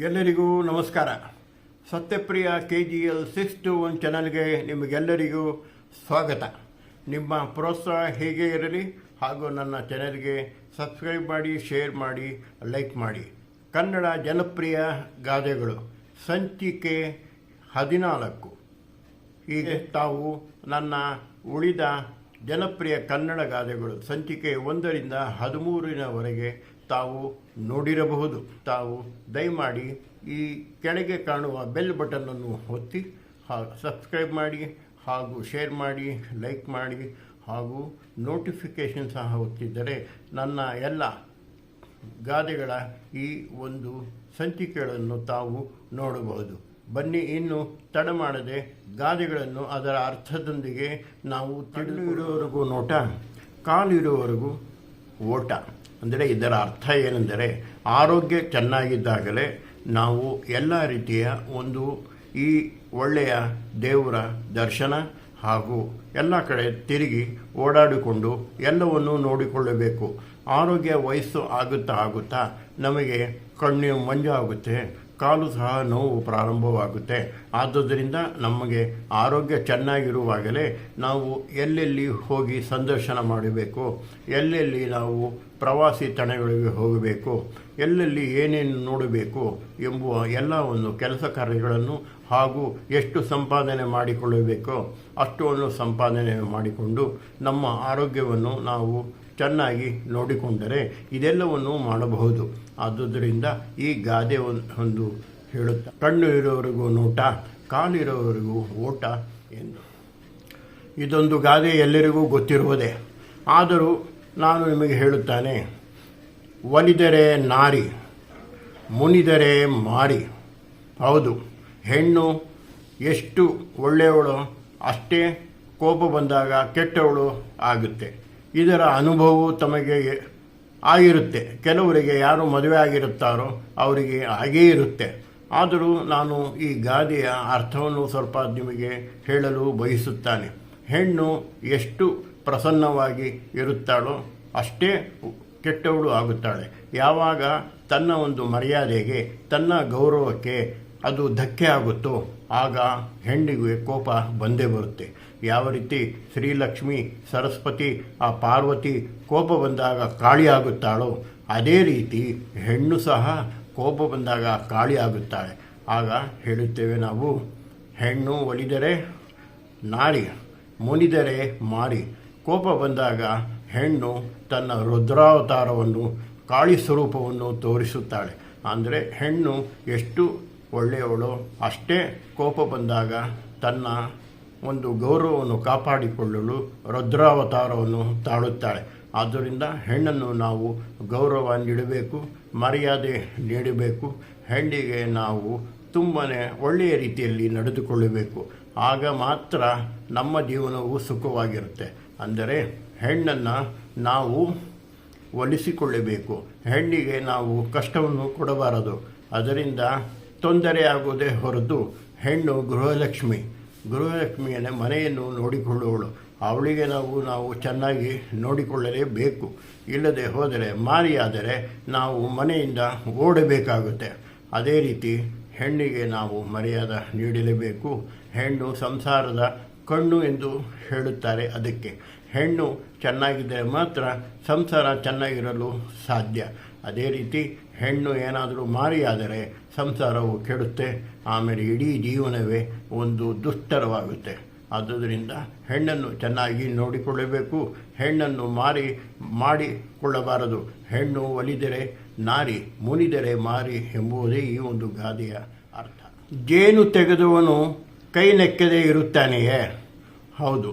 ಎಲ್ಲರಿಗೂ ನಮಸ್ಕಾರ. Satyapriya K G L six two one ಚಾನಲ್ಗೆ ನಿಮಗೆಲ್ಲರಿಗೂ ಸ್ವಾಗತ. ನಿಮ್ಮ ಪ್ರೋತ್ಸಾಹ ಹೇಗೆ ಇರಲಿ ಹಾಗೂ ನನ್ನ ಚಾನಲ್ಗೆ ಸಬ್ಸ್ಕ್ರೈಬ್ ಮಾಡಿ, ಶೇರ್ ಮಾಡಿ, ಲೈಕ್ ಮಾಡಿ. ಕನ್ನಡ ಜನಪ್ರಿಯ ಗಾದೆಗಳು ಸಂಚಿಕೆ ಹದಿನಾಲ್ಕು. ಹೀಗೆ ತಾವು ನನ್ನ ಉಳಿದ ಜನಪ್ರಿಯ ಕನ್ನಡ ಗಾದೆಗಳು ಸಂಚಿಕೆ ಒಂದರಿಂದ ಹದಿಮೂರಿನವರೆಗೆ ತಾವು ನೋಡಿರಬಹುದು. ತಾವು ದಯಮಾಡಿ ಈ ಕೆಳಗೆ ಕಾಣುವ ಬೆಲ್ ಬಟನನ್ನು ಒತ್ತಿ ಹಾಗೂ ಸಬ್ಸ್ಕ್ರೈಬ್ ಮಾಡಿ ಹಾಗೂ ಶೇರ್ ಮಾಡಿ, ಲೈಕ್ ಮಾಡಿ ಹಾಗೂ ನೋಟಿಫಿಕೇಷನ್ ಸಹ ಒತ್ತಿದ್ದರೆ ನನ್ನ ಎಲ್ಲ ಗಾದೆಗಳ ಈ ಒಂದು ಸಂಚಿಕೆಗಳನ್ನು ತಾವು ನೋಡಬಹುದು. ಬನ್ನಿ, ಇನ್ನು ತಡ ಮಾಡದೆ ಗಾದೆಗಳನ್ನು ಅದರ ಅರ್ಥದೊಂದಿಗೆ ನಾವು ತಿಳಿದಿರುವವರೆಗೂ ನೋಟ ಕಾಲಿರುವವರೆಗೂ ಓಟ. ಅಂದರೆ ಇದರ ಅರ್ಥ ಏನೆಂದರೆ ಆರೋಗ್ಯ ಚೆನ್ನಾಗಿದ್ದಾಗಲೇ ನಾವು ಎಲ್ಲ ರೀತಿಯ ಒಂದು ಈ ಒಳ್ಳೆಯ ದೇವರ ದರ್ಶನ ಹಾಗೂ ಎಲ್ಲ ಕಡೆ ತಿರುಗಿ ಓಡಾಡಿಕೊಂಡು ಎಲ್ಲವನ್ನು ನೋಡಿಕೊಳ್ಳಬೇಕು. ಆರೋಗ್ಯ ವಯಸ್ಸು ಆಗುತ್ತಾ ಆಗುತ್ತಾ ನಮಗೆ ಕಣ್ಣು ಮಂಜು ಆಗುತ್ತೆ, ಕಾಲು ಸಹ ನೋವು ಪ್ರಾರಂಭವಾಗುತ್ತೆ. ಆದ್ದರಿಂದ ನಮಗೆ ಆರೋಗ್ಯ ಚೆನ್ನಾಗಿರುವಾಗಲೇ ನಾವು ಎಲ್ಲೆಲ್ಲಿ ಹೋಗಿ ಸಂದರ್ಶನ ಮಾಡಬೇಕು, ಎಲ್ಲೆಲ್ಲಿ ನಾವು ಪ್ರವಾಸಿ ತಾಣಗಳಿಗೆ ಹೋಗಬೇಕು, ಎಲ್ಲೆಲ್ಲಿ ಏನೇನು ನೋಡಬೇಕು ಎಂಬುವ ಎಲ್ಲ ಒಂದು ಕೆಲಸ ಕಾರ್ಯಗಳನ್ನು ಹಾಗೂ ಎಷ್ಟು ಸಂಪಾದನೆ ಮಾಡಿಕೊಳ್ಳಬೇಕೋ ಅಷ್ಟನ್ನು ಸಂಪಾದನೆ ಮಾಡಿಕೊಂಡು ನಮ್ಮ ಆರೋಗ್ಯವನ್ನು ನಾವು ಚೆನ್ನಾಗಿ ನೋಡಿಕೊಂಡರೆ ಇದೆಲ್ಲವನ್ನು ಮಾಡಬಹುದು. ಆದುದರಿಂದ ಈ ಗಾದೆ ಒಂದ್- ಹೇಳುತ್ತಾ, ಕಣ್ಣು ಇರೋವರೆಗೂ ನೋಟ ಕಾಲಿರೋವರೆಗೂ ಓಟ ಎಂದು. ಇದೊಂದು ಗಾದೆ ಎಲ್ಲರಿಗೂ ಗೊತ್ತಿರುವುದೇ. ಆದರೂ ನಾನು ನಿಮಗೆ ಹೇಳುತ್ತಾನೆ, ಒಲಿದರೆ ನಾರಿ, ಮುನಿದರೆ ಮಾರಿ. ಹೌದು, ಹೆಣ್ಣು ಎಷ್ಟು ಒಳ್ಳೆಯವಳು ಅಷ್ಟೇ ಕೋಪ ಬಂದಾಗ ಕೆಟ್ಟವಳು ಆಗುತ್ತೆ. ಇದರ ಅನುಭವವು ತಮಗೆ ಆಗಿರುತ್ತೆ. ಕೆಲವರಿಗೆ ಯಾರು ಮದುವೆ ಆಗಿರುತ್ತಾರೋ ಅವರಿಗೆ ಹಾಗೇ ಇರುತ್ತೆ. ಆದರೂ ನಾನು ಈ ಗಾದೆಯ ಅರ್ಥವನ್ನು ಸ್ವಲ್ಪ ನಿಮಗೆ ಹೇಳಲು ಬಯಸುತ್ತಾನೆ. ಹೆಣ್ಣು ಎಷ್ಟು ಪ್ರಸನ್ನವಾಗಿ ಇರುತ್ತಾಳೋ ಅಷ್ಟೇ ಕೆಟ್ಟವಳು ಆಗುತ್ತಾಳೆ. ಯಾವಾಗ ತನ್ನ ಒಂದು ಮರ್ಯಾದೆಗೆ, ತನ್ನ ಗೌರವಕ್ಕೆ ಅದು ಧಕ್ಕೆ ಆಗುತ್ತೋ, ಆಗ ಹೆಣ್ಣಿಗೆ ಕೋಪ ಬಂದೇ ಬರುತ್ತೆ. ಯಾವ ರೀತಿ ಶ್ರೀಲಕ್ಷ್ಮಿ, ಸರಸ್ವತಿ, ಆ ಪಾರ್ವತಿ ಕೋಪ ಬಂದಾಗ ಕಾಳಿ ಆಗುತ್ತಾಳೋ, ಅದೇ ರೀತಿ ಹೆಣ್ಣು ಸಹ ಕೋಪ ಬಂದಾಗ ಕಾಳಿ ಆಗುತ್ತಾಳೆ. ಆಗ ಹೇಳುತ್ತೇವೆ ನಾವು, ಹೆಣ್ಣು ಒಲಿದರೆ ನಾರಿ ಮುನಿದರೆ ಮಾರಿ ಕೋಪ ಬಂದಾಗ ಹೆಣ್ಣು ತನ್ನ ರುದ್ರಾವತಾರವನ್ನು, ಕಾಳಿ ಸ್ವರೂಪವನ್ನು ತೋರಿಸುತ್ತಾಳೆ. ಅಂದರೆ ಹೆಣ್ಣು ಎಷ್ಟು ಒಳ್ಳೆಯವಳು ಅಷ್ಟೇ ಕೋಪ ಬಂದಾಗ ತನ್ನ ಒಂದು ಗೌರವವನ್ನು ಕಾಪಾಡಿಕೊಳ್ಳಲು ರುದ್ರಾವತಾರವನ್ನು ತಾಳುತ್ತಾಳೆ. ಆದ್ದರಿಂದ ಹೆಣ್ಣನ್ನು ನಾವು ಗೌರವ ನೀಡಬೇಕು, ಮರ್ಯಾದೆ ನೀಡಬೇಕು, ಹೆಣ್ಣಿಗೆ ನಾವು ತುಂಬಾ ಒಳ್ಳೆಯ ರೀತಿಯಲ್ಲಿ ನಡೆದುಕೊಳ್ಳಬೇಕು. ಆಗ ಮಾತ್ರ ನಮ್ಮ ಜೀವನವು ಸುಖವಾಗಿರುತ್ತೆ. ಅಂದರೆ ಹೆಣ್ಣನ್ನು ನಾವು ಒಲಿಸಿಕೊಳ್ಳಬೇಕು. ಹೆಣ್ಣಿಗೆ ನಾವು ಕಷ್ಟವನ್ನು ಕೊಡಬಾರದು. ಅದರಿಂದ ತೊಂದರೆಯಾಗುವುದೇ ಹೊರತು ಹೆಣ್ಣು ಗೃಹಲಕ್ಷ್ಮಿ. ಗೃಹಲಕ್ಷ್ಮಿಯನ್ನೇ ಮನೆಯನ್ನು ನೋಡಿಕೊಳ್ಳುವಳು ಅವಳಿಗೆ ನಾವು ನಾವು ಚೆನ್ನಾಗಿ ನೋಡಿಕೊಳ್ಳಲೇಬೇಕು. ಇಲ್ಲದೆ ಹೋದರೆ, ಮಾರಿಯಾದರೆ ನಾವು ಮನೆಯಿಂದ ಓಡಬೇಕಾಗುತ್ತೆ. ಅದೇ ರೀತಿ ಹೆಣ್ಣಿಗೆ ನಾವು ಮರ್ಯಾದ ನೀಡಲೇಬೇಕು. ಹೆಣ್ಣು ಸಂಸಾರದ ಕಣ್ಣು ಎಂದು ಹೇಳುತ್ತಾರೆ ಅದಕ್ಕೆ. ಹೆಣ್ಣು ಚೆನ್ನಾಗಿದ್ದರೆ ಮಾತ್ರ ಸಂಸಾರ ಚೆನ್ನಾಗಿರಲು ಸಾಧ್ಯ. ಅದೇ ರೀತಿ ಹೆಣ್ಣು ಏನಾದರೂ ಮಾರಿಯಾದರೆ ಸಂಸಾರವು ಕೆಡುತ್ತೆ. ಆಮೇಲೆ ಇಡೀ ಜೀವನವೇ ಒಂದು ದುಷ್ಟರವಾಗುತ್ತೆ. ಆದುದರಿಂದ ಹೆಣ್ಣನ್ನು ಚೆನ್ನಾಗಿ ನೋಡಿಕೊಳ್ಳಬೇಕು. ಹೆಣ್ಣನ್ನು ಮಾರಿ, ಮಾಡಿಕೊಳ್ಳಬಾರದು. ಹೆಣ್ಣು ಒಲಿದರೆ ನಾರಿ, ಮುನಿದರೆ ಮಾರಿ ಎಂಬುದೇ ಈ ಒಂದು ಗಾದೆಯ ಅರ್ಥ. ಜೇನು ತೆಗೆದವನು ಕೈ ನೆಕ್ಕದೇ ಇರುತ್ತಾನೆಯೇ ಹೌದು,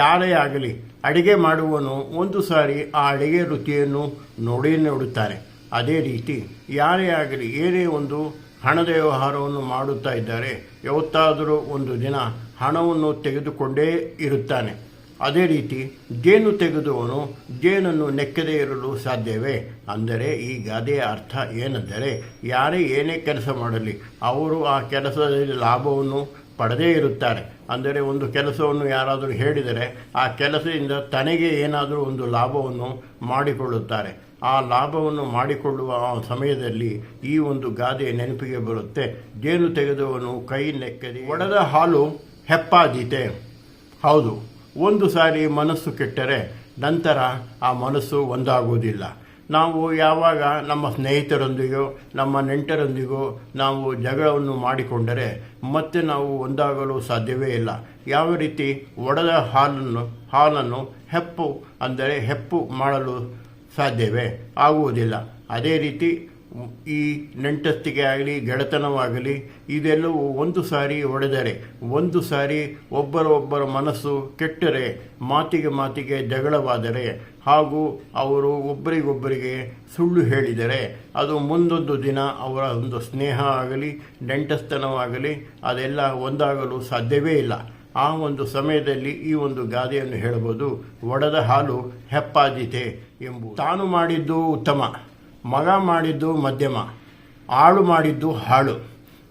ಯಾರೇ ಆಗಲಿ ಅಡಿಗೆ ಮಾಡುವನು ಒಂದು ಸಾರಿ ಆ ಅಡಿಗೆ ರುಚಿಯನ್ನು ನೋಡಿ ನೋಡುತ್ತಾರೆ ಅದೇ ರೀತಿ ಯಾರೇ ಆಗಲಿ ಏನೇ ಒಂದು ಹಣದ ವ್ಯವಹಾರವನ್ನು ಮಾಡುತ್ತಾ ಇದ್ದಾರೆ, ಯಾವತ್ತಾದರೂ ಒಂದು ದಿನ ಹಣವನ್ನು ತೆಗೆದುಕೊಂಡೇ ಇರುತ್ತಾನೆ. ಅದೇ ರೀತಿ ಜೇನು ತೆಗೆದವನು ಜೇನನ್ನು ನೆಕ್ಕದೇ ಇರಲು ಸಾಧ್ಯವೇ? ಅಂದರೆ ಈ ಗಾದೆಯ ಅರ್ಥ ಏನೆಂದರೆ, ಯಾರೇ ಏನೇ ಕೆಲಸ ಮಾಡಲಿ, ಅವರು ಆ ಕೆಲಸದಲ್ಲಿ ಲಾಭವನ್ನು ಪಡೆದೇ ಇರುತ್ತಾರೆ. ಅಂದರೆ ಒಂದು ಕೆಲಸವನ್ನು ಯಾರಾದರೂ ಹೇಳಿದರೆ ಆ ಕೆಲಸದಿಂದ ತನಗೆ ಏನಾದರೂ ಒಂದು ಲಾಭವನ್ನು ಮಾಡಿಕೊಳ್ಳುತ್ತಾರೆ. ಆ ಲಾಭವನ್ನು ಮಾಡಿಕೊಳ್ಳುವ ಸಮಯದಲ್ಲಿ ಈ ಒಂದು ಗಾದೆ ನೆನಪಿಗೆ ಬರುತ್ತೆ. ಜೇನು ತೆಗೆದವನು ಕೈ ನೆಕ್ಕದೆ ಒಡೆದ ಹಾಲು ಹೆಪ್ಪಾದೀತೆ. ಹೌದು, ಒಂದು ಸಾರಿ ಮನಸ್ಸು ಕೆಟ್ಟರೆ ನಂತರ ಆ ಮನಸ್ಸು ಒಂದಾಗುವುದಿಲ್ಲ. ನಾವು ಯಾವಾಗ ನಮ್ಮ ಸ್ನೇಹಿತರೊಂದಿಗೋ, ನಮ್ಮ ನೆಂಟರೊಂದಿಗೋ ನಾವು ಜಗಳವನ್ನು ಮಾಡಿಕೊಂಡರೆ ಮತ್ತೆ ನಾವು ಒಂದಾಗಲು ಸಾಧ್ಯವೇ ಇಲ್ಲ. ಯಾವ ರೀತಿ? ಒಡೆದ ಹಾಲನ್ನು ಹಾಲನ್ನು ಹೆಪ್ಪು, ಅಂದರೆ ಹೆಪ್ಪು ಮಾಡಲು ಸಾಧ್ಯವೇ? ಆಗುವುದಿಲ್ಲ. ಅದೇ ರೀತಿ ಈ ನೆಂಟಸ್ತಿಗೆ ಆಗಲಿ, ಗೆಳೆತನವಾಗಲಿ, ಇದೆಲ್ಲವೂ ಒಂದು ಸಾರಿ ಒಡೆದರೆ, ಒಂದು ಸಾರಿ ಒಬ್ಬರ ಒಬ್ಬರ ಮನಸ್ಸು ಕೆಟ್ಟರೆ, ಮಾತಿಗೆ ಮಾತಿಗೆ ಜಗಳವಾದರೆ, ಹಾಗೂ ಅವರು ಒಬ್ಬರಿಗೊಬ್ಬರಿಗೆ ಸುಳ್ಳು ಹೇಳಿದರೆ, ಅದು ಮುಂದೊಂದು ದಿನ ಅವರ ಒಂದು ಸ್ನೇಹ ಆಗಲಿ, ನೆಂಟಸ್ತನವಾಗಲಿ, ಅದೆಲ್ಲ ಒಂದಾಗಲು ಸಾಧ್ಯವೇ ಇಲ್ಲ. ಆ ಒಂದು ಸಮಯದಲ್ಲಿ ಈ ಒಂದು ಗಾದೆಯನ್ನು ಹೇಳಬಹುದು, ಒಡೆದ ಹಾಲು ಹೆಪ್ಪಾದಿತೆ ಎಂಬುದು. ತಾನು ಮಾಡಿದ್ದು ಉತ್ತಮ. ಮಗ ಮಾಡಿದ್ದು ಮಧ್ಯಮ, ಆಳು ಮಾಡಿದ್ದು ಹಾಳು.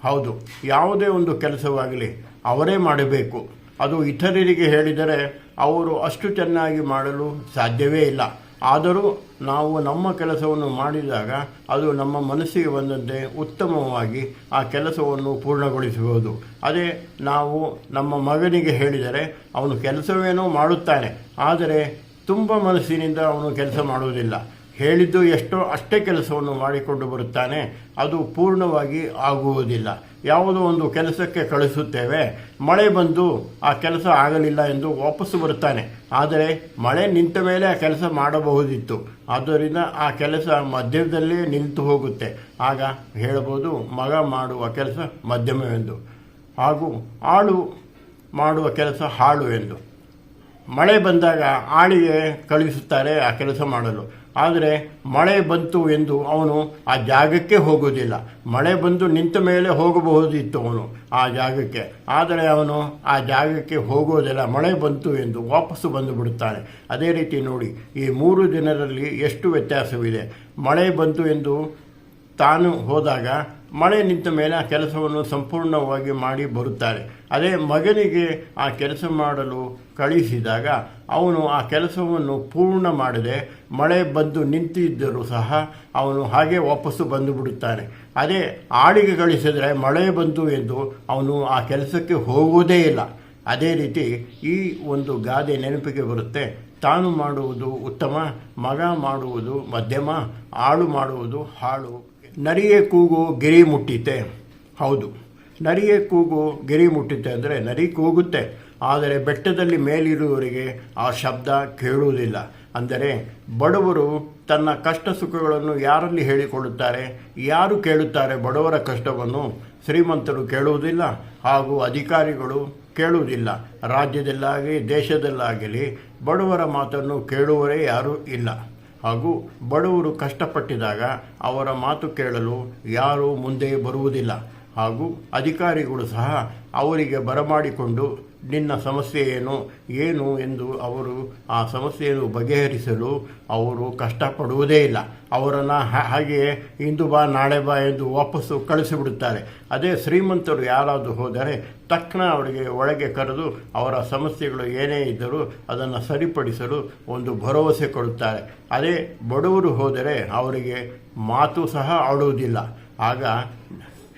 ಹೌದು, ಯಾವುದೇ ಒಂದು ಕೆಲಸವಾಗಲಿ ಅವರೇ ಮಾಡಬೇಕು. ಅದು ಇತರರಿಗೆ ಹೇಳಿದರೆ ಅವರು ಅಷ್ಟು ಚೆನ್ನಾಗಿ ಮಾಡಲು ಸಾಧ್ಯವೇ ಇಲ್ಲ. ಆದರೂ ನಾವು ನಮ್ಮ ಕೆಲಸವನ್ನು ಮಾಡಿದಾಗ ಅದು ನಮ್ಮ ಮನಸ್ಸಿಗೆ ಬಂದಂತೆ ಉತ್ತಮವಾಗಿ ಆ ಕೆಲಸವನ್ನು ಪೂರ್ಣಗೊಳಿಸಬಹುದು. ಅದೇ ನಾವು ನಮ್ಮ ಮಗನಿಗೆ ಹೇಳಿದರೆ ಅವನು ಕೆಲಸವೇನೋ ಮಾಡುತ್ತಾನೆ, ಆದರೆ ತುಂಬ ಮನಸ್ಸಿನಿಂದ ಅವನು ಕೆಲಸ ಮಾಡುವುದಿಲ್ಲ. ಹೇಳಿದ್ದು ಎಷ್ಟೋ ಅಷ್ಟೇ ಕೆಲಸವನ್ನು ಮಾಡಿಕೊಂಡು ಬರುತ್ತಾನೆ, ಅದು ಪೂರ್ಣವಾಗಿ ಆಗುವುದಿಲ್ಲ. ಯಾವುದೋ ಒಂದು ಕೆಲಸಕ್ಕೆ ಕಳಿಸುತ್ತೇವೆ, ಮಳೆ ಬಂದು ಆ ಕೆಲಸ ಆಗಲಿಲ್ಲ ಎಂದು ವಾಪಸ್ಸು ಬರುತ್ತಾನೆ. ಆದರೆ ಮಳೆ ನಿಂತ ಮೇಲೆ ಆ ಕೆಲಸ ಮಾಡಬಹುದಿತ್ತು. ಆದ್ದರಿಂದ ಆ ಕೆಲಸ ಮಧ್ಯದಲ್ಲೇ ನಿಂತು ಹೋಗುತ್ತೆ. ಆಗ ಹೇಳಬಹುದು, ಮಗ ಮಾಡುವ ಕೆಲಸ ಮಧ್ಯಮವೆಂದು. ಹಾಗೂ ಆಳು ಮಾಡುವ ಕೆಲಸ ಹಾಳು ಎಂದು ಮಳೆ ಬಂದಾಗ ಆಳಿಗೆ ಕಳುಹಿಸುತ್ತಾರೆ ಆ ಕೆಲಸ ಮಾಡಲು. ಆದರೆ ಮಳೆ ಬಂತು ಎಂದು ಅವನು ಆ ಜಾಗಕ್ಕೆ ಹೋಗುವುದಿಲ್ಲ. ಮಳೆ ಬಂದು ನಿಂತ ಮೇಲೆ ಹೋಗಬಹುದಿತ್ತು ಅವನು ಆ ಜಾಗಕ್ಕೆ. ಆದರೆ ಅವನು ಆ ಜಾಗಕ್ಕೆ ಹೋಗೋದಿಲ್ಲ ಮಳೆ ಬಂತು ಎಂದು ವಾಪಸ್ಸು ಬಂದು ಬಿಡುತ್ತಾನೆ ಅದೇ ರೀತಿ ನೋಡಿ, ಈ ಮೂರು ದಿನದಲ್ಲಿ ಎಷ್ಟು ವ್ಯತ್ಯಾಸವಿದೆ. ಮಳೆ ಬಂತು ಎಂದು ತಾನು ಹೋದಾಗ ಮಳೆ ನಿಂತ ಮೇಲೆ ಆ ಕೆಲಸವನ್ನು ಸಂಪೂರ್ಣವಾಗಿ ಮಾಡಿ ಬರುತ್ತಾರೆ. ಅದೇ ಮಗನಿಗೆ ಆ ಕೆಲಸ ಮಾಡಲು ಕಳಿಸಿದಾಗ ಅವನು ಆ ಕೆಲಸವನ್ನು ಪೂರ್ಣ ಮಾಡದೆ ಮಳೆ ಬಂದು ನಿಂತಿದ್ದರೂ ಸಹ ಅವನು ಹಾಗೆ ವಾಪಸ್ಸು ಬಂದು ಬಿಡುತ್ತಾನೆ ಅದೇ ಆಳಿಗೆ ಕಳಿಸಿದರೆ ಮಳೆ ಬಂತು ಎಂದು ಅವನು ಆ ಕೆಲಸಕ್ಕೆ ಹೋಗುವುದೇ ಇಲ್ಲ. ಅದೇ ರೀತಿ ಈ ಒಂದು ಗಾದೆ ನೆನಪಿಗೆ ಬರುತ್ತೆ. ತಾನು ಮಾಡುವುದು ಉತ್ತಮ, ಮಗ ಮಾಡುವುದು ಮಧ್ಯಮ, ಆಳು ಮಾಡುವುದು ಹಾಳು. ನರಿಯೇ ಕೂಗು ಗಿರಿ ಮುಟ್ಟಿತೆ. ಹೌದು. ನರಿಯೇ ಕೂಗು ಗಿರಿ ಮುಟ್ಟಿತೆ ಅಂದರೆ ನರಿ ಕೂಗುತ್ತೆ. ಆದರೆ ಬೆಟ್ಟದಲ್ಲಿ ಮೇಲಿರುವವರಿಗೆ ಆ ಶಬ್ದ ಕೇಳುವುದಿಲ್ಲ. ಅಂದರೆ ಬಡವರು ತನ್ನ ಕಷ್ಟ ಸುಖಗಳನ್ನು ಯಾರಲ್ಲಿ ಹೇಳಿಕೊಳ್ಳುತ್ತಾರೆ, ಯಾರು ಕೇಳುತ್ತಾರೆ ಬಡವರ ಕಷ್ಟವನ್ನು ಶ್ರೀಮಂತರು ಕೇಳುವುದಿಲ್ಲ ಹಾಗೂ ಅಧಿಕಾರಿಗಳು ಕೇಳುವುದಿಲ್ಲ. ರಾಜ್ಯದಲ್ಲಾಗಲಿ, ದೇಶದಲ್ಲಾಗಲಿ ಬಡವರ ಮಾತನ್ನು ಕೇಳುವರೇ ಯಾರೂ ಇಲ್ಲ. ಹಾಗೂ ಬಡವರು ಕಷ್ಟಪಟ್ಟಿದಾಗ ಅವರ ಮಾತು ಕೇಳಲು ಯಾರೂ ಮುಂದೆ ಬರುವುದಿಲ್ಲ ಹಾಗೂ ಅಧಿಕಾರಿಗಳು ಸಹ ಅವರಿಗೆ ಬರಮಾಡಿಕೊಂಡು ನಿನ್ನ ಸಮಸ್ಯೆ ಏನು ಏನು ಎಂದು ಅವರು ಆ ಸಮಸ್ಯೆಯನ್ನು ಬಗೆಹರಿಸಲು ಅವರು ಕಷ್ಟಪಡುವುದೇ ಇಲ್ಲ. ಅವರನ್ನು ಹಾಗೆಯೇ ಇಂದು ಬಾ, ನಾಳೆ ಬಾ ಎಂದು ವಾಪಸ್ಸು ಕಳಿಸಿಬಿಡುತ್ತಾರೆ. ಅದೇ ಶ್ರೀಮಂತರು ಯಾರಾದರೂ ಹೋದರೆ ತಕ್ಷಣ ಅವರಿಗೆ ಒಳಗೆ ಕರೆದು ಅವರ ಸಮಸ್ಯೆಗಳು ಏನೇ ಇದ್ದರೂ ಅದನ್ನು ಸರಿಪಡಿಸಲು ಒಂದು ಭರವಸೆ ಕೊಡುತ್ತಾರೆ. ಅದೇ ಬಡವರು ಹೋದರೆ ಅವರಿಗೆ ಮಾತು ಸಹ ಆಡುವುದಿಲ್ಲ. ಆಗ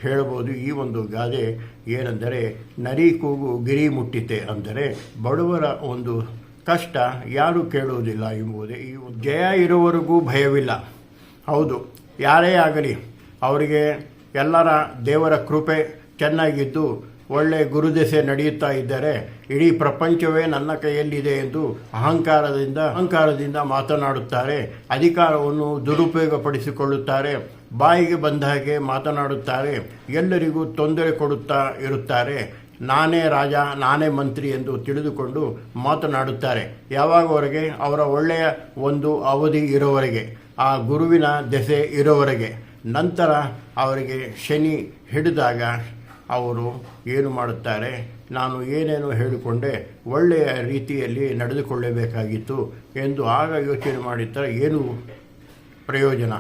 ಹೇಳಬಹುದು ಈ ಒಂದು ಗಾದೆ ಏನೆಂದರೆ, ನರಿ ಕೂಗು ಗಿರಿ ಮುಟ್ಟಿತೆ ಅಂದರೆ, ಬಡವರ ಒಂದು ಕಷ್ಟ ಯಾರೂ ಕೇಳುವುದಿಲ್ಲ ಎಂಬುದೇ. ಈ ಜಯ ಇರುವವರೆಗೂ ಭಯವಿಲ್ಲ. ಹೌದು, ಯಾರೇ ಆಗಲಿ, ಅವರಿಗೆ ಎಲ್ಲರ ದೇವರ ಕೃಪೆ ಚೆನ್ನಾಗಿದ್ದು, ಒಳ್ಳೆ ಗುರುದೆಸೆ ನಡೆಯುತ್ತಾ ಇದ್ದರೆ, ಇಡೀ ಪ್ರಪಂಚವೇ ನನ್ನ ಕೈಯಲ್ಲಿದೆ ಎಂದು ಅಹಂಕಾರದಿಂದ ಅಹಂಕಾರದಿಂದ ಮಾತನಾಡುತ್ತಾರೆ, ಅಧಿಕಾರವನ್ನು ದುರುಪಯೋಗಪಡಿಸಿಕೊಳ್ಳುತ್ತಾರೆ. ಬಾಯಿಗೆ ಬಂದ ಹಾಗೆ ಮಾತನಾಡುತ್ತಾರೆ, ಎಲ್ಲರಿಗೂ ತೊಂದರೆ ಕೊಡುತ್ತಾ ಇರುತ್ತಾರೆ. ನಾನೇ ರಾಜ, ನಾನೇ ಮಂತ್ರಿ ಎಂದು ತಿಳಿದುಕೊಂಡು ಮಾತನಾಡುತ್ತಾರೆ. ಯಾವಾಗವರೆಗೆ? ಅವರ ಒಳ್ಳೆಯ ಒಂದು ಅವಧಿ ಇರೋವರೆಗೆ ಆ ಗುರುವಿನ ದೆಸೆ ಇರೋವರೆಗೆ ನಂತರ ಅವರಿಗೆ ಶನಿ ಹಿಡಿದಾಗ ಅವರು ಏನು ಮಾಡುತ್ತಾರೆ? ನಾನು ಏನೇನು ಹೇಳಿಕೊಂಡೆ, ಒಳ್ಳೆಯ ರೀತಿಯಲ್ಲಿ ನಡೆದುಕೊಳ್ಳಬೇಕಾಗಿತ್ತು ಎಂದು ಆಗ ಯೋಚನೆ ಮಾಡಿದ್ದರೆ ಏನು ಪ್ರಯೋಜನ?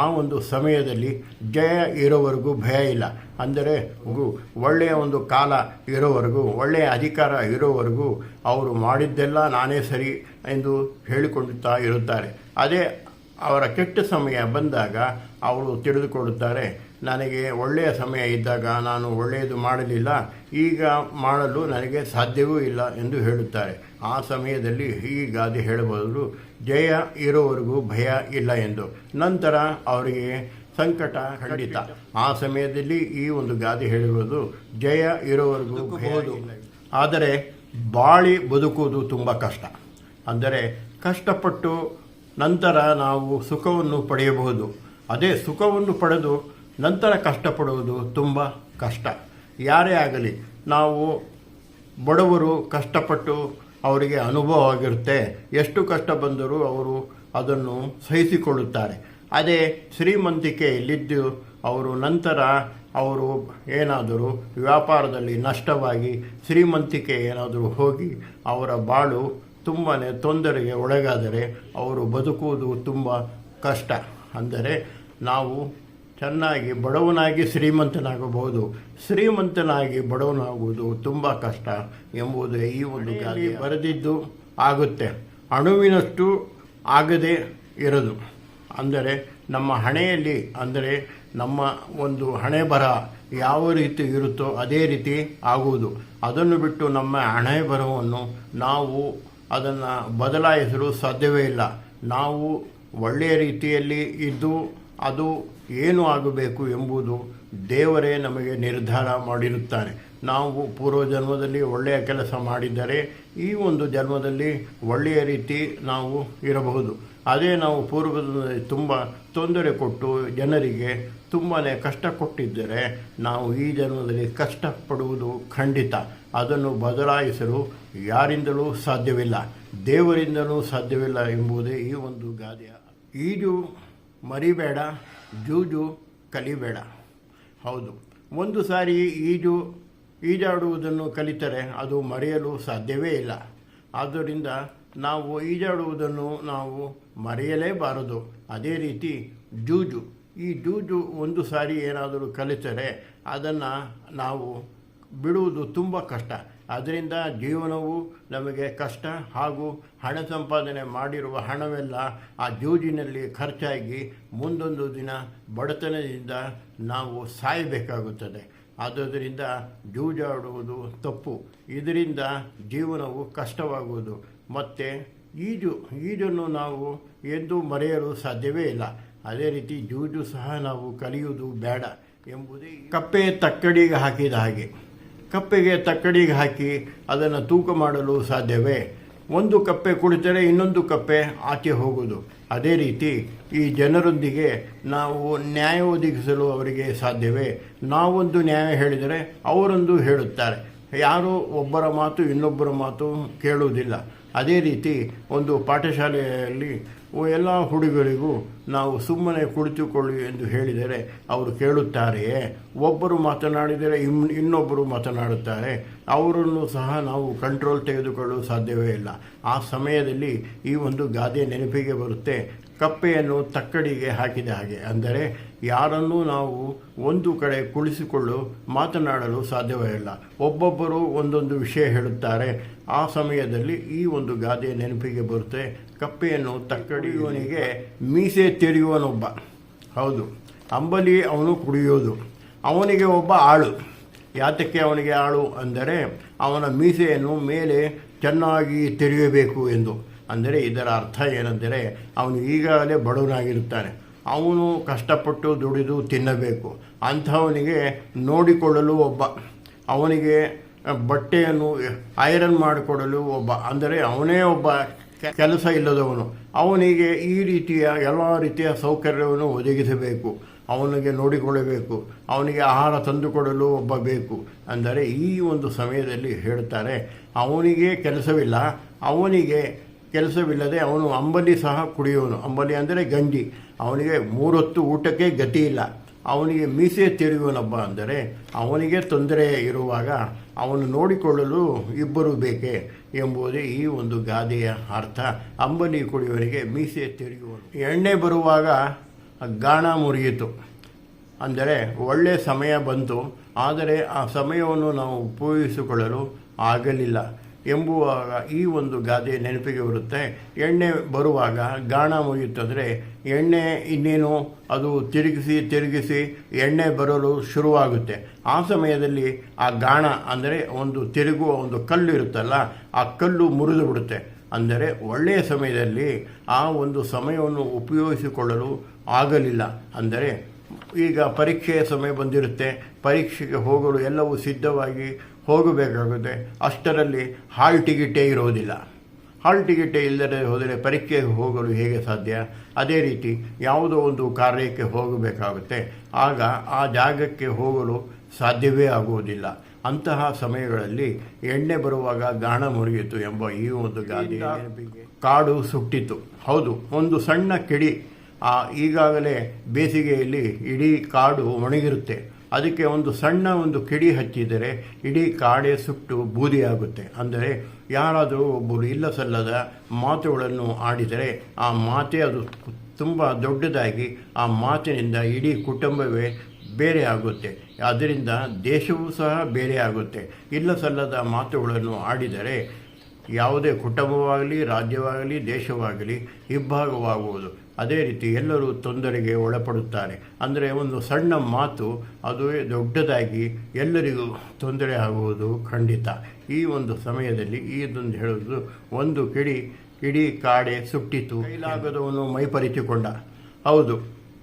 ಆ ಒಂದು ಸಮಯದಲ್ಲಿ ಜಯ ಇರೋವರೆಗೂ ಭಯ ಇಲ್ಲ. ಅಂದರೆ ಒಳ್ಳೆಯ ಒಂದು ಕಾಲ ಇರೋವರೆಗೂ, ಒಳ್ಳೆಯ ಅಧಿಕಾರ ಇರೋವರೆಗೂ ಅವರು ಮಾಡಿದ್ದೆಲ್ಲ ನಾನೇ ಸರಿ ಎಂದು ಹೇಳಿಕೊಳ್ಳುತ್ತಾ ಇರುತ್ತಾರೆ. ಅದೇ ಅವರ ಕೆಟ್ಟ ಸಮಯ ಬಂದಾಗ ಅವರು ತಿಳಿದುಕೊಳ್ಳುತ್ತಾರೆ ನನಗೆ ಒಳ್ಳೆಯ ಸಮಯ ಇದ್ದಾಗ ನಾನು ಒಳ್ಳೆಯದು ಮಾಡಲಿಲ್ಲ ಈಗ ಮಾಡಲು ನನಗೆ ಸಾಧ್ಯವೂ ಇಲ್ಲ ಎಂದು ಹೇಳುತ್ತಾರೆ. ಆ ಸಮಯದಲ್ಲಿ ಈ ಗಾದೆ ಹೇಳಬಹುದು ಜಯ ಇರೋವರೆಗೂ ಭಯ ಇಲ್ಲ ಎಂದು. ನಂತರ ಅವರಿಗೆ ಸಂಕಟ ಖಂಡಿತ. ಆ ಸಮಯದಲ್ಲಿ ಈ ಒಂದು ಗಾದೆ ಹೇಳಿರುವುದು ಜಯ ಇರೋವರೆಗೂ ಭಯ ಆದರೆ ಬಾಳಿ ಬದುಕುವುದು ತುಂಬ ಕಷ್ಟ. ಅಂದರೆ ಕಷ್ಟಪಟ್ಟು ನಂತರ ನಾವು ಸುಖವನ್ನು ಪಡೆಯಬಹುದು. ಅದೇ ಸುಖವನ್ನು ಪಡೆದು ನಂತರ ಕಷ್ಟಪಡುವುದು ತುಂಬ ಕಷ್ಟ. ಯಾರೇ ಆಗಲಿ, ನಾವು ಬಡವರು ಕಷ್ಟಪಟ್ಟು ಅವರಿಗೆ ಅನುಭವ ಆಗಿರುತ್ತೆ. ಎಷ್ಟು ಕಷ್ಟ ಬಂದರೂ ಅವರು ಅದನ್ನು ಸಹಿಸಿಕೊಳ್ಳುತ್ತಾರೆ. ಅದೇ ಶ್ರೀಮಂತಿಕೆಯಲ್ಲಿದ್ದು ಅವರು ನಂತರ ಅವರು ಏನಾದರೂ ವ್ಯಾಪಾರದಲ್ಲಿ ನಷ್ಟವಾಗಿ ಶ್ರೀಮಂತಿಕೆ ಏನಾದರೂ ಹೋಗಿ ಅವರ ಬಾಳು ತುಂಬಾ ತೊಂದರೆಗೆ ಒಳಗಾದರೆ ಅವರು ಬದುಕುವುದು ತುಂಬ ಕಷ್ಟ. ಅಂದರೆ ನಾವು ಚೆನ್ನಾಗಿ ಬಡವನಾಗಿ ಶ್ರೀಮಂತನಾಗಬಹುದು. ಶ್ರೀಮಂತನಾಗಿ ಬಡವನಾಗುವುದು ತುಂಬ ಕಷ್ಟ ಎಂಬುದು ಈ ಒಂದು ಗಾದೆ ಬರೆದಿದ್ದು ಆಗುತ್ತೆ. ಅಣುವಿನಷ್ಟು ಆಗದೆ ಇರದು. ಅಂದರೆ ನಮ್ಮ ಹಣೆಯಲ್ಲಿ ಅಂದರೆ ನಮ್ಮ ಒಂದು ಹಣೆ ಬರ ಯಾವ ರೀತಿ ಇರುತ್ತೋ ಅದೇ ರೀತಿ ಆಗುವುದು. ಅದನ್ನು ಬಿಟ್ಟು ನಮ್ಮ ಹಣೆ ಬರವನ್ನು ನಾವು ಅದನ್ನು ಬದಲಾಯಿಸಲು ಸಾಧ್ಯವೇ ಇಲ್ಲ. ನಾವು ಒಳ್ಳೆಯ ರೀತಿಯಲ್ಲಿ ಇದ್ದು ಅದು ಏನು ಆಗಬೇಕು ಎಂಬುದು ದೇವರೇ ನಮಗೆ ನಿರ್ಧಾರ ಮಾಡಿರುತ್ತಾರೆ. ನಾವು ಪೂರ್ವ ಜನ್ಮದಲ್ಲಿ ಒಳ್ಳೆಯ ಕೆಲಸ ಮಾಡಿದ್ದರೆ ಈ ಒಂದು ಜನ್ಮದಲ್ಲಿ ಒಳ್ಳೆಯ ರೀತಿ ನಾವು ಇರಬಹುದು. ಅದೇ ನಾವು ಪೂರ್ವದಲ್ಲಿ ತುಂಬ ತೊಂದರೆ ಕೊಟ್ಟು ಜನರಿಗೆ ತುಂಬಾ ಕಷ್ಟ ಕೊಟ್ಟಿದ್ದರೆ ನಾವು ಈ ಜನ್ಮದಲ್ಲಿ ಕಷ್ಟಪಡುವುದು ಖಂಡಿತ. ಅದನ್ನು ಬದಲಾಯಿಸಲು ಯಾರಿಂದಲೂ ಸಾಧ್ಯವಿಲ್ಲ. ದೇವರಿಂದಲೂ ಸಾಧ್ಯವಿಲ್ಲ ಎಂಬುದೇ ಈ ಒಂದು ಗಾದೆಯ ಈಜು ಮರಿಬೇಡ, ಜೂಜು ಕಲಿಬೇಡ. ಹೌದು. ಒಂದು ಸಾರಿ ಈಜು, ಈಜಾಡುವುದನ್ನು ಕಲಿತರೆ ಅದು ಮರೆಯಲು ಸಾಧ್ಯವೇ ಇಲ್ಲ. ಆದ್ದರಿಂದ ನಾವು ಈಜಾಡುವುದನ್ನು ನಾವು ಮರೆಯಲೇಬಾರದು. ಅದೇ ರೀತಿ ಜೂಜು. ಈ ಜೂಜು ಒಂದು ಸಾರಿ ಏನಾದರೂ ಕಲಿತರೆ ಅದನ್ನು ನಾವು ಬಿಡುವುದು ತುಂಬ ಕಷ್ಟ. ಅದರಿಂದ ಜೀವನವು ನಮಗೆ ಕಷ್ಟ ಹಾಗೂ ಹಣ ಸಂಪಾದನೆ ಮಾಡಿರುವ ಹಣವೆಲ್ಲ ಆ ಜೂಜಿನಲ್ಲಿ ಖರ್ಚಾಗಿ ಮುಂದೊಂದು ದಿನ ಬಡತನದಿಂದ ನಾವು ಸಾಯಬೇಕಾಗುತ್ತದೆ. ಆದ್ದರಿಂದ ಜೂಜಾಡುವುದು ತಪ್ಪು. ಇದರಿಂದ ಜೀವನವು ಕಷ್ಟವಾಗುವುದು. ಮತ್ತು ಈಜು, ಈಜನ್ನು ನಾವು ಎಂದೂ ಮರೆಯಲು ಸಾಧ್ಯವೇ ಇಲ್ಲ. ಅದೇ ರೀತಿ ಜೂಜು ಸಹ ನಾವು ಕಲಿಯುವುದು ಬೇಡ ಎಂಬುದೇ ಕಪ್ಪೆ ತಕ್ಕಡಿಗೆ ಹಾಕಿದ ಹಾಗೆ. ಕಪ್ಪೆಗೆ ತಕ್ಕಡಿಗೆ ಹಾಕಿ ಅದನ್ನು ತೂಕ ಮಾಡಲು ಸಾಧ್ಯವೇ? ಒಂದು ಕಪ್ಪೆ ಕುಡಿತರೆ ಇನ್ನೊಂದು ಕಪ್ಪೆ ಆಚೆ ಹೋಗುವುದು. ಅದೇ ರೀತಿ ಈ ಜನರೊಂದಿಗೆ ನಾವು ನ್ಯಾಯ ಒದಗಿಸಲು ಅವರಿಗೆ ಸಾಧ್ಯವೇ? ನಾವೊಂದು ನ್ಯಾಯ ಹೇಳಿದರೆ ಅವರೊಂದು ಹೇಳುತ್ತಾರೆ. ಯಾರು ಒಬ್ಬರ ಮಾತು ಇನ್ನೊಬ್ಬರ ಮಾತು ಕೇಳುವುದಿಲ್ಲ. ಅದೇ ರೀತಿ ಒಂದು ಪಾಠಶಾಲೆಯಲ್ಲಿ ಎಲ್ಲ ಹುಡುಗರಿಗೂ ನಾವು ಸುಮ್ಮನೆ ಕುಳಿತುಕೊಳ್ಳಿ ಎಂದು ಹೇಳಿದರೆ ಅವರು ಕೇಳುತ್ತಾರೆಯೇ? ಒಬ್ಬರು ಮಾತನಾಡಿದರೆ ಇನ್, ಇನ್ನೊಬ್ಬರು ಮಾತನಾಡುತ್ತಾರೆ. ಅವರನ್ನು ಸಹ ನಾವು ಕಂಟ್ರೋಲ್ ತೆಗೆದುಕೊಳ್ಳಲು ಸಾಧ್ಯವೇ ಇಲ್ಲ. ಆ ಸಮಯದಲ್ಲಿ ಈ ಒಂದು ಗಾದೆ ನೆನಪಿಗೆ ಬರುತ್ತೆ. ಕಪ್ಪೆಯನ್ನು ತಕ್ಕಡಿಗೆ ಹಾಕಿದ ಹಾಗೆ. ಅಂದರೆ, ಯಾರನ್ನೂ ನಾವು ಒಂದು ಕಡೆ ಕುಳಿಸಿಕೊಳ್ಳು, ಮಾತನಾಡಲು ಸಾಧ್ಯವೇ ಇಲ್ಲ ಒಬ್ಬೊಬ್ಬರು ಒಂದೊಂದು ವಿಷಯ ಹೇಳುತ್ತಾರೆ. ಆ ಸಮಯದಲ್ಲಿ ಈ ಒಂದು ಗಾದೆ ನೆನಪಿಗೆ ಬರುತ್ತೆ. ಕಪ್ಪೆಯನ್ನು ತಕ್ಕಡಿಯವನಿಗೆ ಮೀಸೆ ತೆರೆಯುವನೊಬ್ಬ. ಹೌದು, ಅಂಬಲಿ ಅವನು ಕುಡಿಯೋದು. ಅವನಿಗೆ ಒಬ್ಬ ಆಳು. ಯಾತಕ್ಕೆ ಅವನಿಗೆ ಆಳು ಅಂದರೆ, ಅವನ ಮೀಸೆಯನ್ನು ಮೇಲೆ ಚೆನ್ನಾಗಿ ತೆರೆಯಬೇಕು ಎಂದು. ಅಂದರೆ ಇದರ ಅರ್ಥ ಏನೆಂದರೆ ಅವನು ಈಗಾಗಲೇ ಬಡವನಾಗಿರುತ್ತಾನೆ. ಅವನು ಕಷ್ಟಪಟ್ಟು ದುಡಿದು ತಿನ್ನಬೇಕು. ಅಂಥವನಿಗೆ ನೋಡಿಕೊಳ್ಳಲು ಒಬ್ಬ, ಅವನಿಗೆ ಬಟ್ಟೆಯನ್ನು ಐರನ್ ಮಾಡಿಕೊಡಲು ಒಬ್ಬ, ಅಂದರೆ ಅವನೇ ಒಬ್ಬ ಕೆಲಸ ಇಲ್ಲದವನು. ಅವನಿಗೆ ಈ ರೀತಿಯ ಎಲ್ಲ ರೀತಿಯ ಸೌಕರ್ಯವನ್ನು ಒದಗಿಸಬೇಕು. ಅವನಿಗೆ ನೋಡಿಕೊಳ್ಳಬೇಕು. ಅವನಿಗೆ ಆಹಾರ ತಂದುಕೊಡಲು ಒಬ್ಬ ಬೇಕು. ಅಂದರೆ ಈ ಒಂದು ಸಮಯದಲ್ಲಿ ಹೇಳ್ತಾರೆ, ಅವನಿಗೆ ಕೆಲಸವಿಲ್ಲ. ಅವನಿಗೆ ಕೆಲಸವಿಲ್ಲದೆ ಅವನು ಅಂಬಲಿ ಸಹ ಕುಡಿಯೋನು ಅಂಬಲಿ ಅಂದರೆ ಗಂಜಿ. ಅವನಿಗೆ ಮೂರೊತ್ತು ಊಟಕ್ಕೆ ಗತಿ ಇಲ್ಲ. ಅವನಿಗೆ ಮೀಸೆ ತಿಳಿಯುವನೊಬ್ಬ ಅಂದರೆ ಅವನಿಗೆ ತೊಂದರೆ ಇರುವಾಗ ಅವನು ನೋಡಿಕೊಳ್ಳಲು ಇಬ್ಬರು ಬೇಕೇ ಎಂಬುದೇ ಈ ಒಂದು ಗಾದೆಯ ಅರ್ಥ. ಅಂಬಲಿ ಕುಡಿಯುವವನಿಗೆ ಮೀಸೆ ತಿರುಗುವನು ಎಣ್ಣೆ ಬರುವಾಗ ಗಾಣ ಮುರಿಯಿತು. ಅಂದರೆ ಒಳ್ಳೆಯ ಸಮಯ ಬಂತು. ಆದರೆ ಆ ಸಮಯವನ್ನು ನಾವು ಉಪಯೋಗಿಸಿಕೊಳ್ಳಲು ಆಗಲಿಲ್ಲ. ಎಂಬುವಾಗ ಈ ಒಂದು ಗಾದೆ ನೆನಪಿಗೆ ಬರುತ್ತೆ. ಎಣ್ಣೆ ಬರುವಾಗ ಗಾಣ ಮುಗಿಯುತ್ತಂದರೆ ಎಣ್ಣೆ ಇನ್ನೇನು? ಅದು ತಿರುಗಿಸಿ ತಿರುಗಿಸಿ ಎಣ್ಣೆ ಬರಲು ಶುರುವಾಗುತ್ತೆ. ಆ ಸಮಯದಲ್ಲಿ ಆ ಗಾಣ ಅಂದರೆ ಒಂದು ತಿರುಗುವ ಒಂದು ಕಲ್ಲು ಇರುತ್ತಲ್ಲ, ಆ ಕಲ್ಲು ಮುರಿದು ಬಿಡುತ್ತೆ. ಅಂದರೆ ಒಳ್ಳೆಯ ಸಮಯದಲ್ಲಿ ಆ ಒಂದು ಸಮಯವನ್ನು ಉಪಯೋಗಿಸಿಕೊಳ್ಳಲು ಆಗಲಿಲ್ಲ. ಅಂದರೆ ಈಗ ಪರೀಕ್ಷೆಯ ಸಮಯ ಬಂದಿರುತ್ತೆ. ಪರೀಕ್ಷೆಗೆ ಹೋಗಲು ಎಲ್ಲವೂ ಸಿದ್ಧವಾಗಿ ಹೋಗಬೇಕಾಗುತ್ತೆ. ಅಷ್ಟರಲ್ಲಿ ಹಾಲ್ ಟಿಕೆಟೇ ಇರೋದಿಲ್ಲ. ಹಾಲ್ ಟಿಕೆಟೇ ಇಲ್ಲದೆ ಹೋದರೆ ಪರೀಕ್ಷೆಗೆ ಹೋಗಲು ಹೇಗೆ ಸಾಧ್ಯ? ಅದೇ ರೀತಿ ಯಾವುದೋ ಒಂದು ಕಾರ್ಯಕ್ಕೆ ಹೋಗಬೇಕಾಗುತ್ತೆ. ಆಗ ಆ ಜಾಗಕ್ಕೆ ಹೋಗಲು ಸಾಧ್ಯವೇ ಆಗುವುದಿಲ್ಲ. ಅಂತಹ ಸಮಯಗಳಲ್ಲಿ ಎಣ್ಣೆ ಬರುವಾಗ ಗಾಣ ಮುರಿಯಿತು ಎಂಬ ಈ ಒಂದು ಗಾದೆ ಕಾಡು ಸುಟ್ಟಿತು. ಹೌದು ಒಂದು ಸಣ್ಣ ಕಿಡಿ ಆ ಈಗಾಗಲೇ ಬೇಸಿಗೆಯಲ್ಲಿ ಇಡೀ ಕಾಡು ಒಣಗಿರುತ್ತೆ. ಅದಕ್ಕೆ ಒಂದು ಸಣ್ಣ ಒಂದು ಕಿಡಿ ಹಚ್ಚಿದರೆ ಇಡೀ ಕಾಡೆ ಸುಟ್ಟು ಬೂದಿಯಾಗುತ್ತೆ ಅಂದರೆ ಯಾರಾದರೂ ಒಬ್ಬರು ಇಲ್ಲ ಸಲ್ಲದ ಮಾತುಗಳನ್ನು ಆಡಿದರೆ ಆ ಮಾತೇ ಅದು ತುಂಬ ದೊಡ್ಡದಾಗಿ ಆ ಮಾತಿನಿಂದ ಇಡೀ ಕುಟುಂಬವೇ ಬೇರೆ ಆಗುತ್ತೆ. ಅದರಿಂದ ದೇಶವೂ ಸಹ ಬೇರೆ ಆಗುತ್ತೆ. ಇಲ್ಲ ಸಲ್ಲದ ಮಾತುಗಳನ್ನು ಆಡಿದರೆ ಯಾವುದೇ ಕುಟುಂಬವಾಗಲಿ, ರಾಜ್ಯವಾಗಲಿ, ದೇಶವಾಗಲಿ ಇಬ್ಬಾಗವಾಗುವುದು ಅದೇ ರೀತಿ ಎಲ್ಲರೂ ತೊಂದರೆಗೆ ಒಳಪಡುತ್ತಾರೆ. ಅಂದರೆ ಒಂದು ಸಣ್ಣ ಮಾತು ಅದುವೇ ದೊಡ್ಡದಾಗಿ ಎಲ್ಲರಿಗೂ ತೊಂದರೆ ಆಗುವುದು ಖಂಡಿತ. ಈ ಒಂದು ಸಮಯದಲ್ಲಿ ಇದೊಂದು ಹೇಳುವುದು, ಒಂದು ಕಿಡಿ ಇಡೀ ಕಾಡೆ ಸುಟ್ಟಿತು, ಕೈಲಾಗದವನು ಮೈಪರಿಚಿಕೊಂಡ ಹೌದು,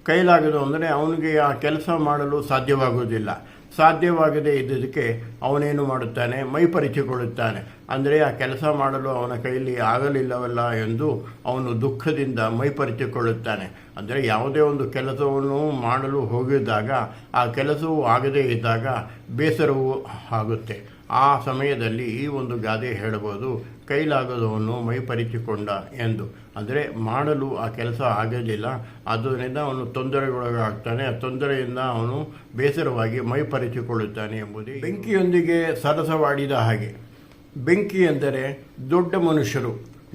ಕೈಲಾಗದು ಅಂದರೆ ಅವನಿಗೆ ಆ ಕೆಲಸ ಮಾಡಲು ಸಾಧ್ಯವಾಗುವುದಿಲ್ಲ. ಸಾಧ್ಯವಾಗದೇ ಇದ್ದುದಕ್ಕೆ ಅವನೇನು ಮಾಡುತ್ತಾನೆ? ಮೈಪರಿಚಿಕೊಳ್ಳುತ್ತಾನೆ ಅಂದರೆ ಆ ಕೆಲಸ ಮಾಡಲು ಅವನ ಕೈಯಲ್ಲಿ ಆಗಲಿಲ್ಲವಲ್ಲ ಎಂದು ಅವನು ದುಃಖದಿಂದ ಮೈಪರಿಚಿಕೊಳ್ಳುತ್ತಾನೆ ಅಂದರೆ ಯಾವುದೇ ಒಂದು ಕೆಲಸವನ್ನು ಮಾಡಲು ಹೋಗಿದ್ದಾಗ, ಆ ಕೆಲಸವು ಆಗದೇ ಇದ್ದಾಗ ಬೇಸರವು ಆಗುತ್ತೆ. ಆ ಸಮಯದಲ್ಲಿ ಈ ಒಂದು ಗಾದೆ ಹೇಳಬಹುದು, ಕೈಲಾಗದವನು ಮೈಪರಿಚಿಕೊಂಡ ಎಂದು. ಅಂದರೆ ಮಾಡಲು ಆ ಕೆಲಸ ಆಗೋದಿಲ್ಲ. ಅದರಿಂದ ಅವನು ತೊಂದರೆಗೊಳಗಾಗ್ತಾನೆ. ಆ ತೊಂದರೆಯಿಂದ ಅವನು ಬೇಸರವಾಗಿ ಮೈಪರಿಚಿಕೊಳ್ಳುತ್ತಾನೆ ಎಂಬುದೇ ಬೆಂಕಿಯೊಂದಿಗೆ ಸರಸವಾಡಿದ ಹಾಗೆ. ಬೆಂಕಿ ಎಂದರೆ ದೊಡ್ಡ ಮನುಷ್ಯರು.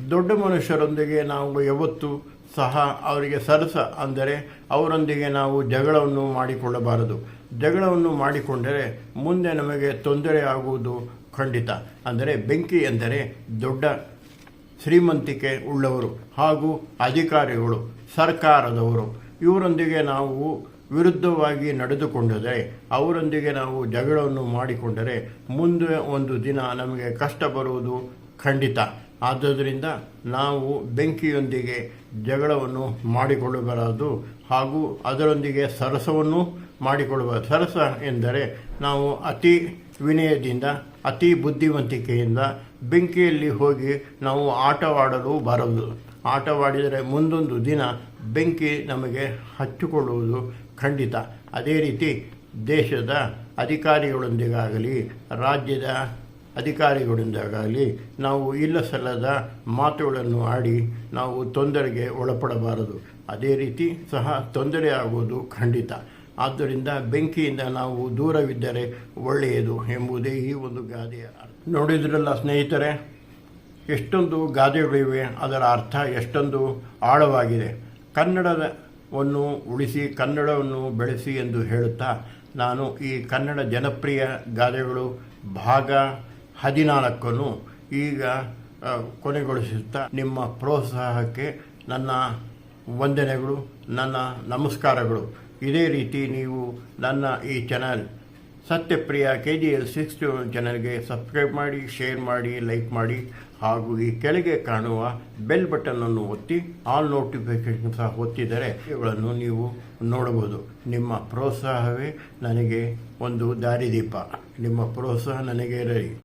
ದೊಡ್ಡ ಮನುಷ್ಯರೊಂದಿಗೆ ನಾವು ಯಾವತ್ತೂ ಸಹ ಅವರಿಗೆ ಸರಸ ಅಂದರೆ ಅವರೊಂದಿಗೆ ನಾವು ಜಗಳವನ್ನು ಮಾಡಿಕೊಳ್ಳಬಾರದು. ಜಗಳವನ್ನು ಮಾಡಿಕೊಂಡರೆ ಮುಂದೆ ನಮಗೆ ತೊಂದರೆ ಆಗುವುದು ಖಂಡಿತ. ಅಂದರೆ ಬೆಂಕಿ ಎಂದರೆ ದೊಡ್ಡ ಶ್ರೀಮಂತಿಕೆ ಉಳ್ಳವರು ಹಾಗೂ ಅಧಿಕಾರಿಗಳು ಸರ್ಕಾರದವರು. ಇವರೊಂದಿಗೆ ನಾವು ವಿರುದ್ಧವಾಗಿ ನಡೆದುಕೊಂಡರೆ, ಅವರೊಂದಿಗೆ ನಾವು ಜಗಳವನ್ನು ಮಾಡಿಕೊಂಡರೆ ಮುಂದೆ ಒಂದು ದಿನ ನಮಗೆ ಕಷ್ಟ ಬರುವುದು ಖಂಡಿತ. ಆದ್ದರಿಂದ ನಾವು ಬೆಂಕಿಯೊಂದಿಗೆ ಜಗಳವನ್ನು ಮಾಡಿಕೊಳ್ಳಬಾರದು ಹಾಗೂ ಅದರೊಂದಿಗೆ ಸರಸವನ್ನು ಮಾಡಿಕೊಳ್ಳಬಾರದು. ಸರಸ ಎಂದರೆ ನಾವು ಅತಿ ವಿನಯದಿಂದ ಅತಿ ಬುದ್ಧಿವಂತಿಕೆಯಿಂದ ಬೆಂಕಿಯಲ್ಲಿ ಹೋಗಿ ನಾವು ಆಟವಾಡಲು ಬಾರದು. ಆಟವಾಡಿದರೆ ಮುಂದೊಂದು ದಿನ ಬೆಂಕಿ ನಮಗೆ ಹಚ್ಚಿಕೊಳ್ಳುವುದು ಖಂಡಿತ. ಅದೇ ರೀತಿ ದೇಶದ ಅಧಿಕಾರಿಗಳೊಂದಿಗಾಗಲಿ, ರಾಜ್ಯದ ಅಧಿಕಾರಿಗಳಿಂದಾಗಲಿ ನಾವು ಇಲ್ಲ ಸಲ್ಲದ ಮಾತುಗಳನ್ನು ಆಡಿ ನಾವು ತೊಂದರೆಗೆ ಒಳಪಡಬಾರದು. ಅದೇ ರೀತಿ ಸಹ ತೊಂದರೆ ಆಗುವುದು ಖಂಡಿತ. ಆದ್ದರಿಂದ ಬೆಂಕಿಯಿಂದ ನಾವು ದೂರವಿದ್ದರೆ ಒಳ್ಳೆಯದು ಎಂಬುದೇ ಈ ಒಂದು ಗಾದೆಯ ಅರ್ಥ. ನೋಡಿದ್ರಲ್ಲ ಸ್ನೇಹಿತರೆ, ಎಷ್ಟೊಂದು ಗಾದೆಗಳಿವೆ, ಅದರ ಅರ್ಥ ಎಷ್ಟೊಂದು ಆಳವಾಗಿದೆ ಕನ್ನಡವನ್ನು ಉಳಿಸಿ, ಕನ್ನಡವನ್ನು ಬೆಳೆಸಿ ಎಂದು ಹೇಳುತ್ತಾ ನಾನು ಈ ಕನ್ನಡ ಜನಪ್ರಿಯ ಗಾದೆಗಳು ಭಾಗ ಹದಿನಾಲ್ಕನ್ನು ಈಗ ಕೊನೆಗೊಳಿಸುತ್ತಾ ನಿಮ್ಮ ಪ್ರೋತ್ಸಾಹಕ್ಕೆ ನನ್ನ ವಂದನೆಗಳು, ನನ್ನ ನಮಸ್ಕಾರಗಳು ಇದೇ ರೀತಿ ನೀವು ನನ್ನ ಈ channel Satyapriya K G L six ಚಾನಲ್ಗೆ ಸಬ್ಸ್ಕ್ರೈಬ್ ಮಾಡಿ ಶೇರ್ ಮಾಡಿ ಲೈಕ್ ಮಾಡಿ, ಹಾಗೂ ಈ ಕೆಳಗೆ ಕಾಣುವ ಬೆಲ್ ಬಟನನ್ನು ಒತ್ತಿ ಆಲ್ ನೋಟಿಫಿಕೇಷನ್ ಸಹ ಒತ್ತಿದರೆ ಇವುಗಳನ್ನು ನೀವು ನೋಡಬಹುದು. ನಿಮ್ಮ ಪ್ರೋತ್ಸಾಹವೇ ನನಗೆ ಒಂದು ದಾರಿದೀಪ. ನಿಮ್ಮ ಪ್ರೋತ್ಸಾಹ ನನಗೆ ಇರಲಿ.